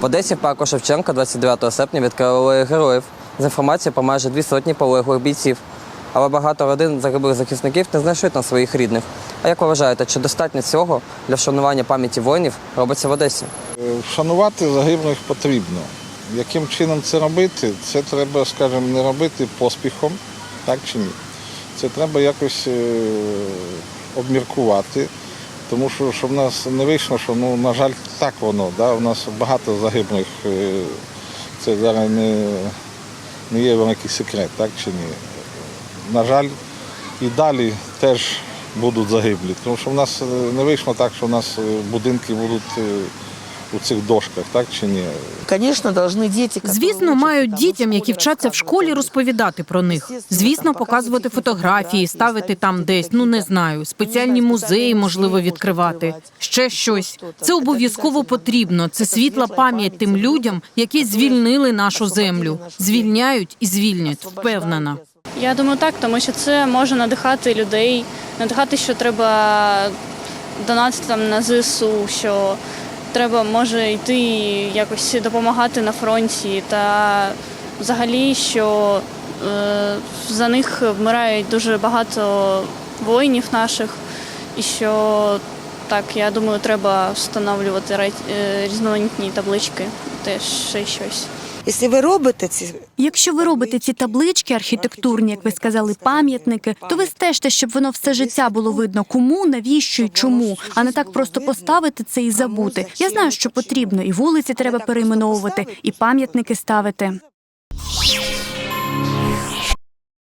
В Одесі в парку Шевченка 29 серпня відкрили героїв з інформацією про майже дві сотні полеглих бійців. Але багато родин загиблих захисників не знайшли там своїх рідних. А як ви вважаєте, чи достатньо цього для вшанування пам'яті воїнів робиться в Одесі? Е, Вшанувати загиблих потрібно. Яким чином це робити? Це треба, скажімо, не робити поспіхом, так чи ні? Це треба якось е, обміркувати, тому що щоб в нас не вийшло, що ну, на жаль, так воно. Да? У нас багато загиблих. е, Це зараз не, не є великий секрет, так чи ні? На жаль, і далі теж будуть загиблі. Тому що в нас е, не вийшло так, що в нас е, будинки будуть у цих дошках, так чи ні? Конечно, должны дети. которые Звісно, учатся мають там в дітям, школе, які вчаться в школі, рассказывать. розповідати про них. Звісно, показувати фотографії, ставити там десь, ну не знаю, спеціальні музеї, можливо, відкривати. Ще щось. Це обов'язково потрібно. Це світла пам'ять тим людям, які звільнили нашу землю. Звільняють і звільнять, впевнена. Я думаю, так, тому що це може надихати людей, надихати, що треба донатити там на ЗСУ, що треба може йти якось допомагати на фронті, та взагалі, що е, за них вмирають дуже багато воїнів наших, і що так, я думаю, треба встановлювати е, різноманітні таблички, теж ще щось. Якщо ви робите ці Якщо ви робите ці таблички архітектурні, як ви сказали, пам'ятники, то ви стежте, щоб воно все життя було видно, кому, навіщо і чому, а не так просто поставити це і забути. Я знаю, що потрібно, і вулиці треба перейменовувати, і пам'ятники ставити.